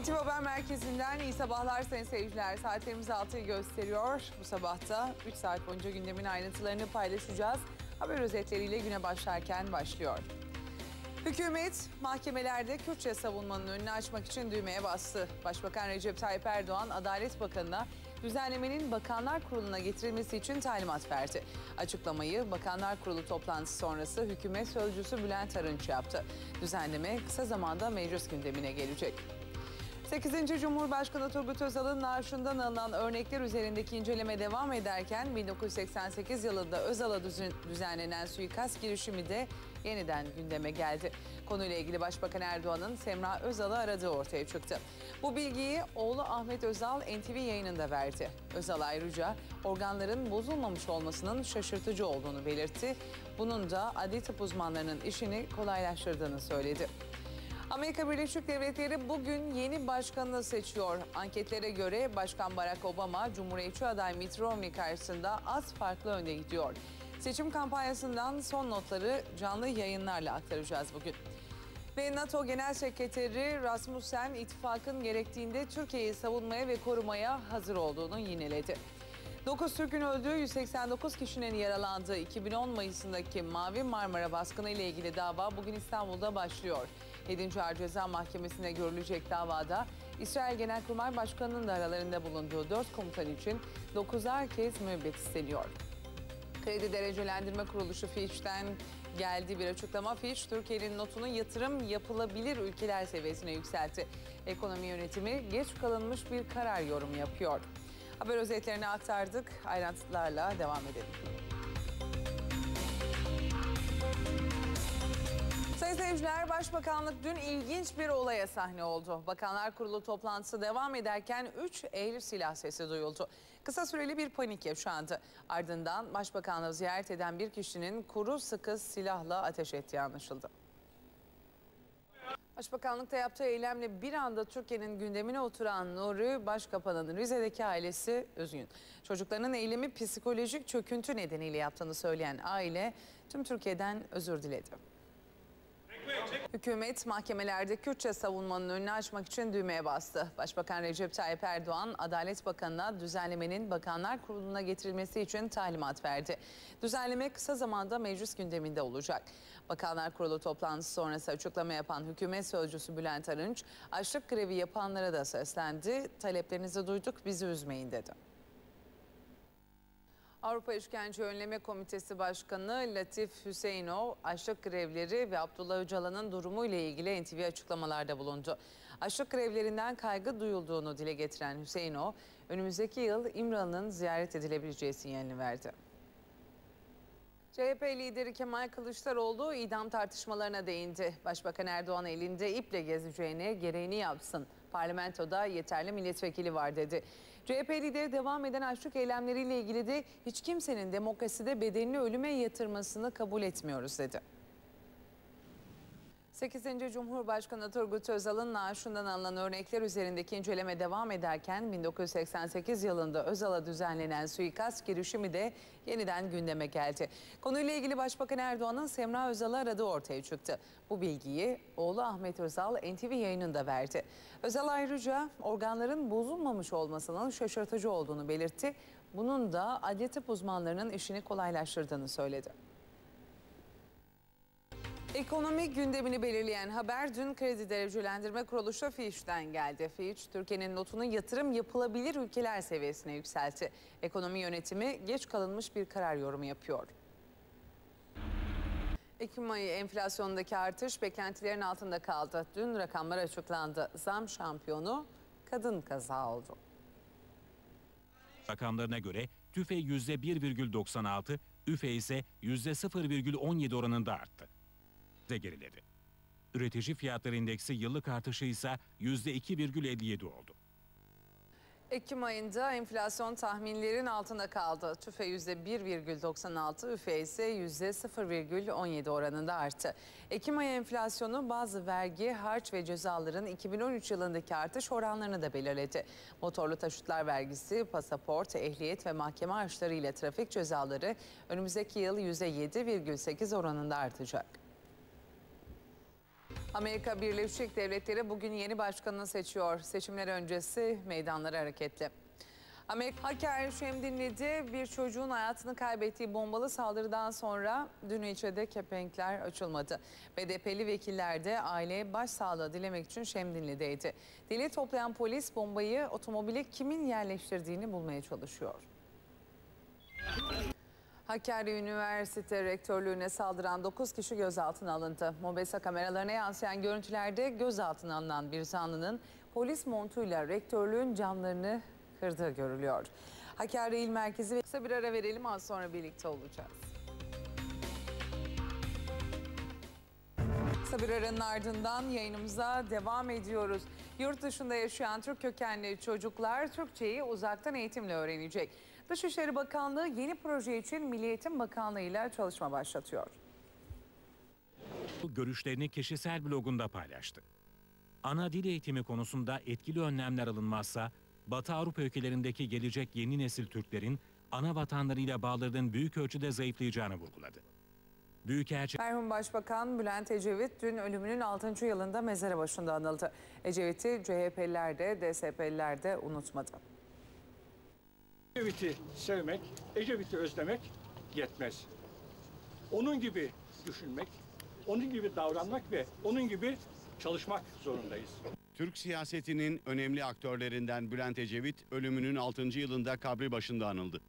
NTV Haber Merkezi'nden iyi sabahlar sayın seyirciler. Saatlerimiz 6'yı gösteriyor. Bu sabahta 3 saat boyunca gündemin ayrıntılarını paylaşacağız. Haber özetleriyle güne başlarken başlıyor. Hükümet mahkemelerde Kürtçe savunmanın önünü açmak için düğmeye bastı. Başbakan Recep Tayyip Erdoğan Adalet Bakanı'na düzenlemenin Bakanlar Kurulu'na getirilmesi için talimat verdi. Açıklamayı Bakanlar Kurulu toplantısı sonrası hükümet sözcüsü Bülent Arınç yaptı. Düzenleme kısa zamanda meclis gündemine gelecek. 8. Cumhurbaşkanı Turgut Özal'ın naaşından alınan örnekler üzerindeki inceleme devam ederken 1988 yılında Özal'a düzen- düzenlenen suikast girişimi de yeniden gündeme geldi. Konuyla ilgili Başbakan Erdoğan'ın Semra Özal'ı aradığı ortaya çıktı. Bu bilgiyi oğlu Ahmet Özal NTV yayınında verdi. Özal ayrıca organların bozulmamış olmasının şaşırtıcı olduğunu belirtti. Bunun da adli tıp uzmanlarının işini kolaylaştırdığını söyledi. Amerika Birleşik Devletleri bugün yeni başkanını seçiyor. Anketlere göre Başkan Barack Obama, Cumhuriyetçi aday Mitt Romney karşısında az farklı önde gidiyor. Seçim kampanyasından son notları canlı yayınlarla aktaracağız bugün. Ve NATO Genel Sekreteri Rasmussen ittifakın gerektiğinde Türkiye'yi savunmaya ve korumaya hazır olduğunu yineledi. 9 Türk'ün öldüğü 189 kişinin yaralandığı 2010 Mayıs'ındaki Mavi Marmara baskını ile ilgili dava bugün İstanbul'da başlıyor. 7. Ağır Ceza Mahkemesi'ne görülecek davada İsrail Genelkurmay Başkanı'nın da aralarında bulunduğu 4 komutan için 9'ar kez müebbet isteniyor. Kredi Derecelendirme Kuruluşu Fitch'ten geldiği bir açıklama. Fitch, Türkiye'nin notunu yatırım yapılabilir ülkeler seviyesine yükseltti. Ekonomi yönetimi geç kalınmış bir karar yorumu yapıyor. Haber özetlerini aktardık. Ayrıntılarla devam edelim. Sayın seyirciler, Başbakanlık dün ilginç bir olaya sahne oldu. Bakanlar Kurulu toplantısı devam ederken 3 el silah sesi duyuldu. Kısa süreli bir panik yaşandı. Ardından Başbakanlığı ziyaret eden bir kişinin kuru sıkı silahla ateş ettiği anlaşıldı. Başbakanlıkta yaptığı eylemle bir anda Türkiye'nin gündemine oturan Nuri Başkapan'ın Rize'deki ailesi üzgün. Çocuklarının eylemi psikolojik çöküntü nedeniyle yaptığını söyleyen aile tüm Türkiye'den özür diledi. Hükümet mahkemelerde Kürtçe savunmanın önünü açmak için düğmeye bastı. Başbakan Recep Tayyip Erdoğan, Adalet Bakanı'na düzenlemenin Bakanlar Kurulu'na getirilmesi için talimat verdi. Düzenleme kısa zamanda meclis gündeminde olacak. Bakanlar Kurulu toplantısı sonrası açıklama yapan hükümet sözcüsü Bülent Arınç, açlık grevi yapanlara da seslendi. Taleplerinizi duyduk, bizi üzmeyin dedi. Avrupa İşkence Önleme Komitesi Başkanı Latif Hüseyinov, açlık grevleri ve Abdullah Öcalan'ın durumu ile ilgili NTV açıklamalarda bulundu. Açlık grevlerinden kaygı duyulduğunu dile getiren Hüseyinov, önümüzdeki yıl İmralı'nın ziyaret edilebileceği sinyalini verdi. CHP lideri Kemal Kılıçdaroğlu idam tartışmalarına değindi. Başbakan Erdoğan elinde iple gezeceğine gereğini yapsın. Parlamentoda yeterli milletvekili var dedi. CHP lideri devam eden açlık eylemleriyle ilgili de hiç kimsenin demokraside bedelini ölüme yatırmasını kabul etmiyoruz dedi. 8. Cumhurbaşkanı Turgut Özal'ın naaşından alınan örnekler üzerindeki inceleme devam ederken 1988 yılında Özal'a düzenlenen suikast girişimi de yeniden gündeme geldi. Konuyla ilgili Başbakan Erdoğan'ın Semra Özal'ı aradığı ortaya çıktı. Bu bilgiyi oğlu Ahmet Özal NTV yayınında verdi. Özal ayrıca organların bozulmamış olmasının şaşırtıcı olduğunu belirtti. Bunun da adli tıp uzmanlarının işini kolaylaştırdığını söyledi. Ekonomi gündemini belirleyen haber dün Kredi Derecelendirme Kuruluşu Fitch'ten geldi. Fitch, Türkiye'nin notunu yatırım yapılabilir ülkeler seviyesine yükseltti. Ekonomi yönetimi geç kalınmış bir karar yorumu yapıyor. Ekim ayı enflasyondaki artış beklentilerin altında kaldı. Dün rakamlar açıklandı. Zam şampiyonu kadın kaza oldu. Rakamlarına göre TÜFE %1,96, ÜFE ise %0,17 oranında arttı. De geriledi. Üretici fiyatları endeksi yıllık artışı ise %2,57 oldu. Ekim ayında enflasyon tahminlerin altında kaldı. TÜFE %1,96, ÜFE ise %0,17 oranında arttı. Ekim ayı enflasyonu bazı vergi, harç ve cezaların 2013 yılındaki artış oranlarını da belirledi. Motorlu taşıtlar vergisi, pasaport, ehliyet ve mahkeme harçları ile trafik cezaları önümüzdeki yıl %7,8 oranında artacak. Amerika Birleşik Devletleri bugün yeni başkanını seçiyor. Seçimler öncesi meydanları hareketli. Amerika Haker Şemdinli'de bir çocuğun hayatını kaybettiği bombalı saldırıdan sonra dün ilçede kepenkler açılmadı. BDP'li vekiller de aileye başsağlığı dilemek için Şemdinli'deydi. Deli toplayan polis bombayı otomobile kimin yerleştirdiğini bulmaya çalışıyor. Hakkari Üniversite Rektörlüğüne saldıran 9 kişi gözaltına alındı. Mobesa kameralarına yansıyan görüntülerde gözaltına alınan bir zanlının polis montuyla rektörlüğün camlarını kırdığı görülüyor. Hakkari İl Merkezi ve kısa bir ara verelim az sonra birlikte olacağız. Kısa bir aranın ardından yayınımıza devam ediyoruz. Yurt dışında yaşayan Türk kökenli çocuklar Türkçeyi uzaktan eğitimle öğrenecek. Dışişleri Bakanlığı yeni proje için Milli Eğitim Bakanlığı ile çalışma başlatıyor. Bu görüşlerini kişisel blogunda paylaştı. Ana dil eğitimi konusunda etkili önlemler alınmazsa Batı Avrupa ülkelerindeki gelecek yeni nesil Türklerin ana vatanlarıyla bağlarının büyük ölçüde zayıflayacağını vurguladı. Büyükelçi Merhum Başbakan Bülent Ecevit dün ölümünün 6. yılında mezarı başında anıldı. Ecevit'i CHP'liler de DSP'liler de unutmadı. Ecevit'i sevmek, Ecevit'i özlemek yetmez. Onun gibi düşünmek, onun gibi davranmak ve onun gibi çalışmak zorundayız. Türk siyasetinin önemli aktörlerinden Bülent Ecevit ölümünün 6. yılında kabri başında anıldı.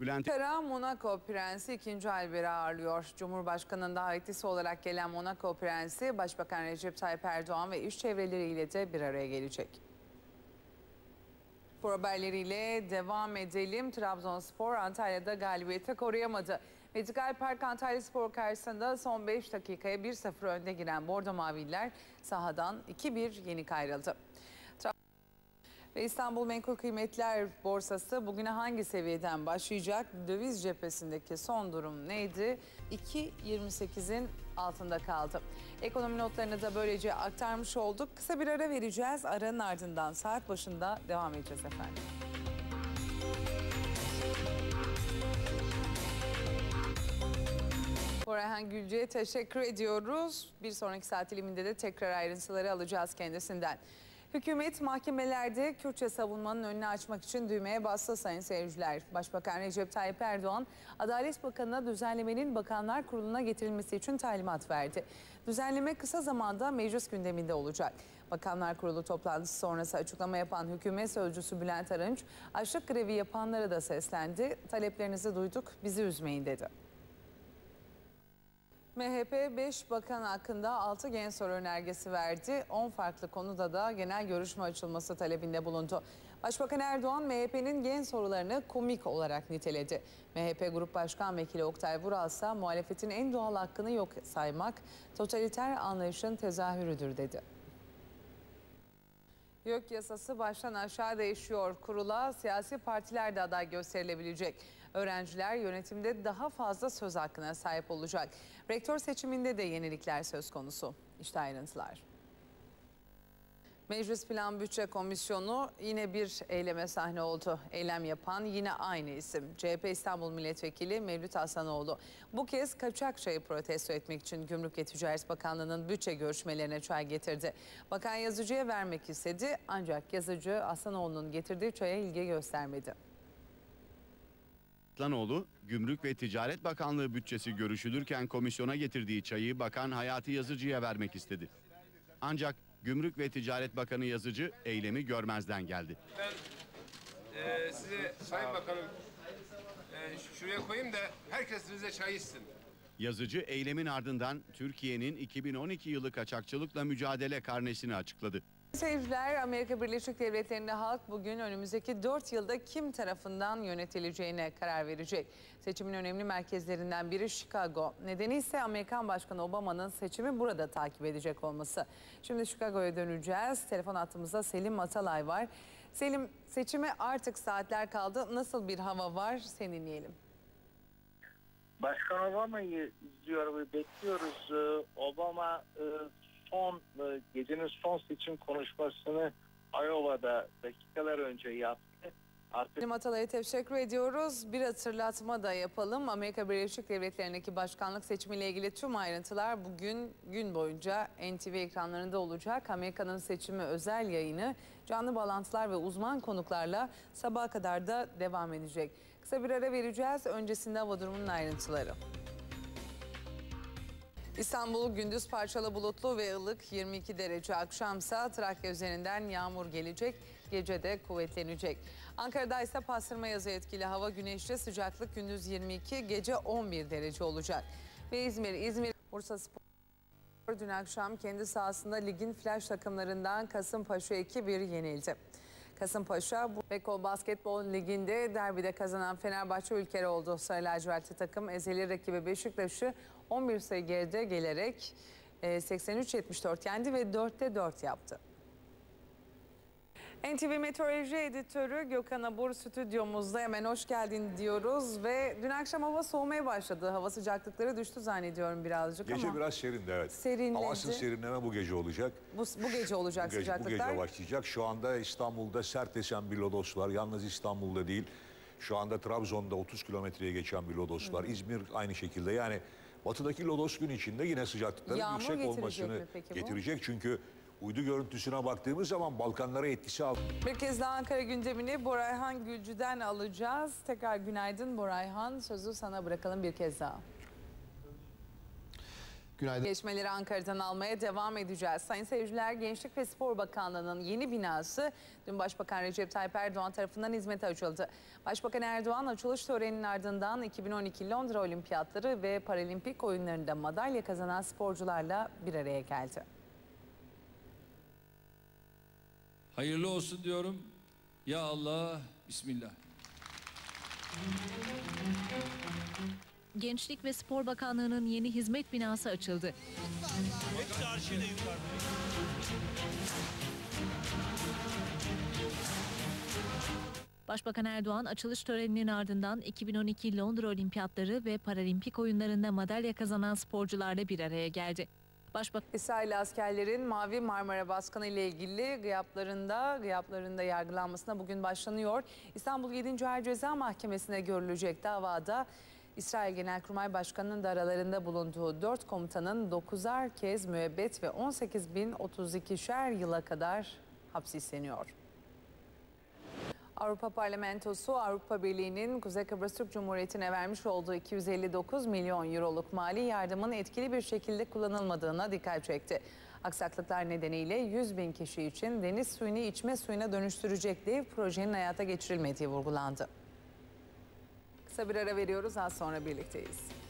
Bülent Ankara, Monaco Prensi 2. Albert'i ağırlıyor. Cumhurbaşkanı'nın davetlisi olarak gelen Monaco Prensi, Başbakan Recep Tayyip Erdoğan ve iş çevreleriyle de bir araya gelecek. Spor haberleriyle devam edelim. Trabzonspor Antalya'da galibiyeti koruyamadı. Medikal Park Antalya Spor karşısında son 5 dakikaya 1-0 önde giren Bordo Maviller sahadan 2-1 yenik ayrıldı. Ve İstanbul Menkul Kıymetler Borsası bugüne hangi seviyeden başlayacak? Döviz cephesindeki son durum neydi? 2.28'in altında kaldı. Ekonomi notlarını da böylece aktarmış olduk. Kısa bir ara vereceğiz. Aranın ardından saat başında devam edeceğiz efendim. Orhan Gülce'ye teşekkür ediyoruz. Bir sonraki saat diliminde de tekrar ayrıntıları alacağız kendisinden. Hükümet mahkemelerde Kürtçe savunmanın önünü açmak için düğmeye bastı sayın seyirciler. Başbakan Recep Tayyip Erdoğan, Adalet Bakanı'na düzenlemenin Bakanlar Kurulu'na getirilmesi için talimat verdi. Düzenleme kısa zamanda meclis gündeminde olacak. Bakanlar Kurulu toplantısı sonrası açıklama yapan hükümet sözcüsü Bülent Arınç, açlık grevi yapanlara da seslendi. Taleplerinizi duyduk, bizi üzmeyin dedi. MHP 5 bakan hakkında 6 gen soru önergesi verdi. 10 farklı konuda da genel görüşme açılması talebinde bulundu. Başbakan Erdoğan MHP'nin gen sorularını komik olarak niteledi. MHP Grup Başkan Vekili Oktay Vural ise muhalefetin en doğal hakkını yok saymak totaliter anlayışın tezahürüdür dedi. YÖK yasası baştan aşağı değişiyor. Kurula siyasi partiler de aday gösterilebilecek. Öğrenciler yönetimde daha fazla söz hakkına sahip olacak. Rektör seçiminde de yenilikler söz konusu. İşte ayrıntılar. Meclis Plan Bütçe Komisyonu yine bir eyleme sahne oldu. Eylem yapan yine aynı isim. CHP İstanbul Milletvekili Mevlüt Hassanoğlu. Bu kez kaçak protesto etmek için Gümrük ve Ticaret Bakanlığı'nın bütçe görüşmelerine çay getirdi. Bakan yazıcıya vermek istedi ancak yazıcı Hassanoğlu'nun getirdiği çaya ilgi göstermedi. Atlanoğlu, Gümrük ve Ticaret Bakanlığı bütçesi görüşülürken komisyona getirdiği çayı Bakan Hayati Yazıcı'ya vermek istedi. Ancak Gümrük ve Ticaret Bakanı Yazıcı eylemi görmezden geldi. Ben e, size Sayın Bakanım e, şuraya koyayım da herkes size çay içsin. Yazıcı eylemin ardından Türkiye'nin 2012 yılı kaçakçılıkla mücadele karnesini açıkladı. Seyirciler Amerika Birleşik Devletleri'nde halk bugün önümüzdeki 4 yılda kim tarafından yönetileceğine karar verecek. Seçimin önemli merkezlerinden biri Chicago. Nedeni ise Amerikan Başkanı Obama'nın seçimi burada takip edecek olması. Şimdi Chicago'ya döneceğiz. Telefon hattımızda Selim Atalay var. Selim seçime artık saatler kaldı. Nasıl bir hava var? Seni dinleyelim. Başkan Obama'yı izliyor ve bekliyoruz. Ee, Obama e, son e, gecenin son seçim konuşmasını Iowa'da dakikalar önce yaptı. Artık Atalay'a teşekkür ediyoruz. Bir hatırlatma da yapalım. Amerika Birleşik Devletleri'ndeki başkanlık seçimiyle ilgili tüm ayrıntılar bugün gün boyunca NTV ekranlarında olacak. Amerika'nın seçimi özel yayını canlı bağlantılar ve uzman konuklarla sabaha kadar da devam edecek. Kısa bir ara vereceğiz. Öncesinde hava durumunun ayrıntıları. İstanbul gündüz parçalı bulutlu ve ılık 22 derece. Akşamsa Trakya üzerinden yağmur gelecek. Gece de kuvvetlenecek. Ankara'da ise pastırma yazı etkili hava güneşli sıcaklık gündüz 22 gece 11 derece olacak. Ve İzmir, İzmir Bursa Spor dün akşam kendi sahasında ligin flash takımlarından Kasımpaşa 2-1 yenildi. Kasımpaşa Beko Basketbol Ligi'nde derbide kazanan Fenerbahçe ülkeri oldu. Sarı lacivertli takım ezeli rakibi Beşiktaş'ı 11 sayı geride gelerek e, 83-74 yendi ve 4'te 4 yaptı. NTV Meteoroloji Editörü Gökhan Abur stüdyomuzda hemen hoş geldin diyoruz ve dün akşam hava soğumaya başladı. Hava sıcaklıkları düştü zannediyorum birazcık Gece ama biraz serindi evet. Serinledi. Ama asıl serinleme bu gece olacak. bu, bu gece olacak Bu gece, bu sıcaklıklar. gece başlayacak. Şu anda İstanbul'da sert esen bir lodos var. Yalnız İstanbul'da değil. Şu anda Trabzon'da 30 kilometreye geçen bir lodos var. İzmir aynı şekilde. Yani batıdaki lodos gün içinde yine sıcaklıkların Yağmur yüksek olmasını bu? getirecek. Çünkü uydu görüntüsüne baktığımız zaman Balkanlara etkisi altında. Bir kez daha Ankara gündemini Borayhan Gülcü'den alacağız. Tekrar günaydın Borayhan. Sözü sana bırakalım bir kez daha. Günaydın. Gelişmeleri Ankara'dan almaya devam edeceğiz. Sayın seyirciler Gençlik ve Spor Bakanlığı'nın yeni binası dün Başbakan Recep Tayyip Erdoğan tarafından hizmete açıldı. Başbakan Erdoğan açılış töreninin ardından 2012 Londra Olimpiyatları ve Paralimpik oyunlarında madalya kazanan sporcularla bir araya geldi. Hayırlı olsun diyorum. Ya Allah, Bismillah. Gençlik ve Spor Bakanlığı'nın yeni hizmet binası açıldı. Başbakan Erdoğan açılış töreninin ardından 2012 Londra Olimpiyatları ve Paralimpik oyunlarında madalya kazanan sporcularla bir araya geldi. Başbakan İsrail askerlerin Mavi Marmara baskını ile ilgili gıyaplarında, gıyaplarında yargılanmasına bugün başlanıyor. İstanbul 7. Ağır Ceza Mahkemesi'ne görülecek davada İsrail Genelkurmay Başkanı'nın da aralarında bulunduğu 4 komutanın 9'ar kez müebbet ve 18.032'şer yıla kadar hapsi isteniyor. Avrupa Parlamentosu Avrupa Birliği'nin Kuzey Kıbrıs Türk Cumhuriyeti'ne vermiş olduğu 259 milyon euroluk mali yardımın etkili bir şekilde kullanılmadığına dikkat çekti. Aksaklıklar nedeniyle 100 bin kişi için deniz suyunu içme suyuna dönüştürecek dev projenin hayata geçirilmediği vurgulandı. Kısa bir ara veriyoruz az sonra birlikteyiz.